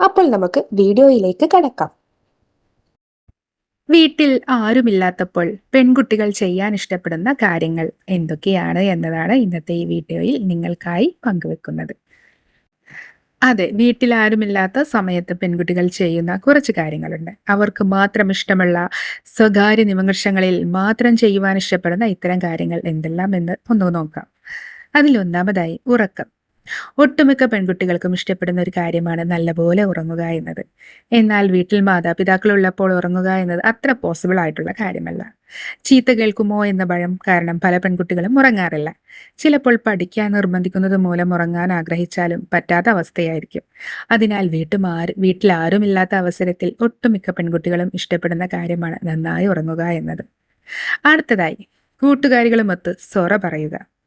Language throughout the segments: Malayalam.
അപ്പോൾ നമുക്ക് വീഡിയോയിലേക്ക് കടക്കാം. വീട്ടിൽ ആരുമില്ലാത്തപ്പോൾ പെൺകുട്ടികൾ ചെയ്യാൻ ഇഷ്ടപ്പെടുന്ന കാര്യങ്ങൾ എന്തൊക്കെയാണ് എന്നതാണ് ഇന്നത്തെ ഈ വീഡിയോയിൽ നിങ്ങൾക്കായി പങ്കുവെക്കുന്നത്. അതെ വീട്ടിൽ ആരുമില്ലാത്ത സമയത്ത് പെൺകുട്ടികൾ ചെയ്യുന്ന കുറച്ച് കാര്യങ്ങളുണ്ട്. അവർക്ക് മാത്രം ഇഷ്ടമുള്ള സ്വകാര്യ നിമിഷങ്ങളിൽ മാത്രം ചെയ്യുവാൻ ഇഷ്ടപ്പെടുന്ന ഇത്തരം കാര്യങ്ങൾ എന്തെല്ലാം എന്ന് ഒന്ന് നോക്കാം. അതിലൊന്നാമതായി ഉറക്കം. ഒട്ടുമിക്ക പെൺകുട്ടികൾക്കും ഇഷ്ടപ്പെടുന്ന ഒരു കാര്യമാണ് നല്ലപോലെ ഉറങ്ങുക എന്നത്. എന്നാൽ വീട്ടിൽ മാതാപിതാക്കൾ ഉള്ളപ്പോൾ ഉറങ്ങുക എന്നത് അത്ര പോസിബിൾ ആയിട്ടുള്ള കാര്യമല്ല. ചീത്ത കേൾക്കുമോ എന്ന ഭയം കാരണം പല പെൺകുട്ടികളും ഉറങ്ങാറില്ല. ചിലപ്പോൾ പഠിക്കാൻ നിർബന്ധിക്കുന്നത് മൂലം ഉറങ്ങാൻ ആഗ്രഹിച്ചാലും പറ്റാത്ത അവസ്ഥയായിരിക്കും. അതിനാൽ വീട്ടുമാർ വീട്ടിൽ ആരുമില്ലാത്ത അവസരത്തിൽ ഒട്ടുമിക്ക പെൺകുട്ടികളും ഇഷ്ടപ്പെടുന്ന കാര്യമാണ് നന്നായി ഉറങ്ങുക എന്നത്. അടുത്തതായി കൂട്ടുകാരികളുമൊത്ത് സൊറ പറയുക.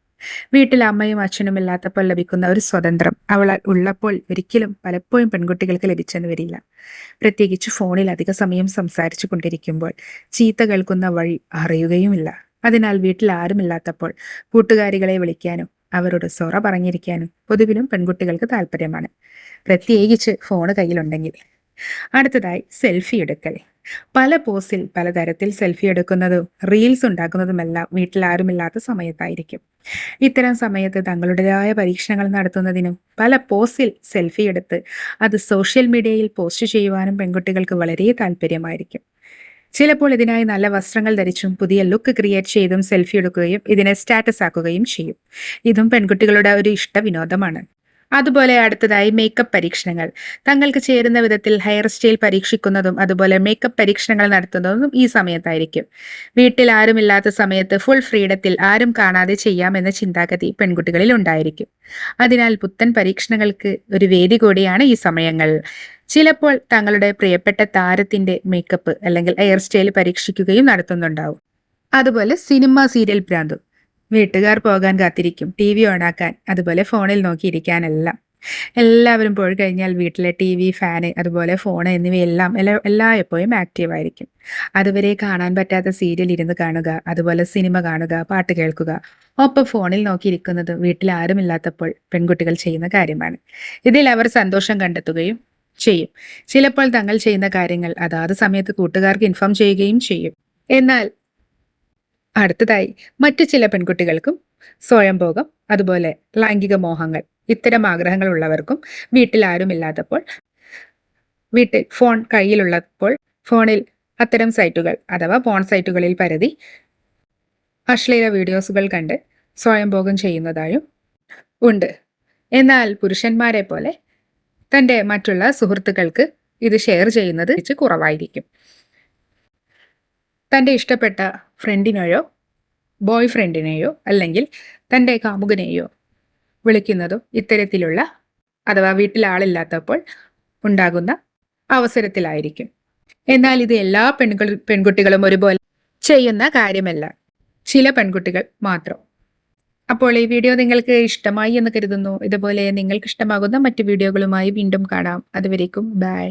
വീട്ടിൽ അമ്മയും അച്ഛനും ഇല്ലാത്തപ്പോൾ ലഭിക്കുന്ന ഒരു സ്വതന്ത്രം അവൾ ഉള്ളപ്പോൾ ഒരിക്കലും പലപ്പോഴും പെൺകുട്ടികൾക്ക് ലഭിച്ചെന്ന് വരില്ല. പ്രത്യേകിച്ച് ഫോണിൽ അധിക സമയം സംസാരിച്ചു കൊണ്ടിരിക്കുമ്പോൾ ചീത്ത കേൾക്കുന്ന വഴി അറിയുകയുമില്ല. അതിനാൽ വീട്ടിൽ ആരുമില്ലാത്തപ്പോൾ കൂട്ടുകാരികളെ വിളിക്കാനും അവരോട് സൊറ പറഞ്ഞിരിക്കാനും പൊതുവിലും പെൺകുട്ടികൾക്ക് താല്പര്യമാണ് പ്രത്യേകിച്ച് ഫോണ് കയ്യിലുണ്ടെങ്കിൽ. അടുത്തതായി സെൽഫി എടുക്കൽ. പല പോസിൽ പലതരത്തിൽ സെൽഫി എടുക്കുന്നതും റീൽസ് ഉണ്ടാക്കുന്നതുമെല്ലാം വീട്ടിൽ ആരുമില്ലാത്ത സമയത്തായിരിക്കും. ഇത്തരം സമയത്ത് തങ്ങളുടേതായ പരീക്ഷണങ്ങൾ നടത്തുന്നതിനും പല പോസിൽ സെൽഫി എടുത്ത് അത് സോഷ്യൽ മീഡിയയിൽ പോസ്റ്റ് ചെയ്യുവാനും പെൺകുട്ടികൾക്ക് വളരെ താല്പര്യമായിരിക്കും. ചിലപ്പോൾ ഇതിനായി നല്ല വസ്ത്രങ്ങൾ ധരിച്ചും പുതിയ ലുക്ക് ക്രിയേറ്റ് ചെയ്തും സെൽഫി എടുക്കുകയും ഇതിനെ സ്റ്റാറ്റസ് ആക്കുകയും ചെയ്യും. ഇതും പെൺകുട്ടികളുടെ ഒരു ഇഷ്ട വിനോദമാണ് അതുപോലെ അടുത്തതായി മേക്കപ്പ് പരീക്ഷണങ്ങൾ. തങ്ങൾക്ക് ചേരുന്ന വിധത്തിൽ ഹെയർ സ്റ്റൈൽ പരീക്ഷിക്കുന്നതും അതുപോലെ മേക്കപ്പ് പരീക്ഷണങ്ങൾ നടത്തുന്നതും ഈ സമയത്തായിരിക്കും. വീട്ടിൽ ആരുമില്ലാത്ത സമയത്ത് ഫുൾ ഫ്രീഡത്തിൽ ആരും കാണാതെ ചെയ്യാമെന്ന ചിന്താഗതി പെൺകുട്ടികളിൽ ഉണ്ടായിരിക്കും. അതിനാൽ പുത്തൻ പരീക്ഷണങ്ങൾക്ക് ഒരു വേദി കൂടിയാണ് ഈ സമയങ്ങൾ. ചിലപ്പോൾ തങ്ങളുടെ പ്രിയപ്പെട്ട താരത്തിന്റെ മേക്കപ്പ് അല്ലെങ്കിൽ ഹെയർ സ്റ്റൈൽ പരീക്ഷിക്കുകയും നടത്തുന്നുണ്ടാവും. അതുപോലെ സിനിമ സീരിയൽ ഭ്രാന്തും. വീട്ടുകാർ പോകാൻ കാത്തിരിക്കും. ടി വി ഓണാക്കാൻ അതുപോലെ ഫോണിൽ നോക്കിയിരിക്കാനെല്ലാം. എല്ലാവരും പോയി കഴിഞ്ഞാൽ വീട്ടിലെ ടി വി ഫാന് അതുപോലെ ഫോൺ എന്നിവയെല്ലാം എല്ലാ എല്ലാ എപ്പോഴും ആയിരിക്കും. അതുവരെ കാണാൻ പറ്റാത്ത സീരിയൽ ഇരുന്ന് കാണുക അതുപോലെ സിനിമ കാണുക പാട്ട് കേൾക്കുക. ഒപ്പം ഫോണിൽ നോക്കിയിരിക്കുന്നത് വീട്ടിൽ ആരുമില്ലാത്തപ്പോൾ പെൺകുട്ടികൾ ചെയ്യുന്ന കാര്യമാണ്. ഇതിൽ അവർ സന്തോഷം കണ്ടെത്തുകയും ചെയ്യും. ചിലപ്പോൾ തങ്ങൾ ചെയ്യുന്ന കാര്യങ്ങൾ അതാത് സമയത്ത് കൂട്ടുകാർക്ക് ഇൻഫോം ചെയ്യുകയും ചെയ്യും. എന്നാൽ അടുത്തതായി മറ്റു ചില പെൺകുട്ടികൾക്കും സ്വയംഭോഗം അതുപോലെ ലൈംഗിക മോഹങ്ങൾ ഇത്തരം ആഗ്രഹങ്ങൾ ഉള്ളവർക്കും വീട്ടിൽ ആരുമില്ലാത്തപ്പോൾ വീട്ടിൽ ഫോൺ കയ്യിലുള്ളപ്പോൾ ഫോണിൽ അത്തരം സൈറ്റുകൾ അഥവാ ഫോൺ സൈറ്റുകളിൽ പരതി അശ്ലീല വീഡിയോസുകൾ കണ്ട് സ്വയംഭോഗം ചെയ്യുന്നതായും ഉണ്ട്. എന്നാൽ പുരുഷന്മാരെ പോലെ തന്റെ മറ്റുള്ള സുഹൃത്തുക്കൾക്ക് ഇത് ഷെയർ ചെയ്യുന്നത് കുറവായിരിക്കും. തന്റെ ഇഷ്ടപ്പെട്ട ഫ്രണ്ടിനെയോ ബോയ് ഫ്രണ്ടിനെയോ അല്ലെങ്കിൽ തന്റെ കാമുകനെയോ വിളിക്കുന്നതും ഇത്തരത്തിലുള്ള അഥവാ വീട്ടിൽ ആളില്ലാത്തപ്പോൾ ഉണ്ടാകുന്ന അവസരത്തിലായിരിക്കും. എന്നാൽ ഇത് എല്ലാ പെൺകുൾ പെൺകുട്ടികളും ഒരുപോലെ ചെയ്യുന്ന കാര്യമല്ല. ചില പെൺകുട്ടികൾ മാത്രം. അപ്പോൾ ഈ വീഡിയോ നിങ്ങൾക്ക് ഇഷ്ടമായി എന്ന് കരുതുന്നു. ഇതുപോലെ നിങ്ങൾക്ക് ഇഷ്ടമാകുന്ന മറ്റു വീഡിയോകളുമായി വീണ്ടും കാണാം. അതുവരേക്കും ബൈ.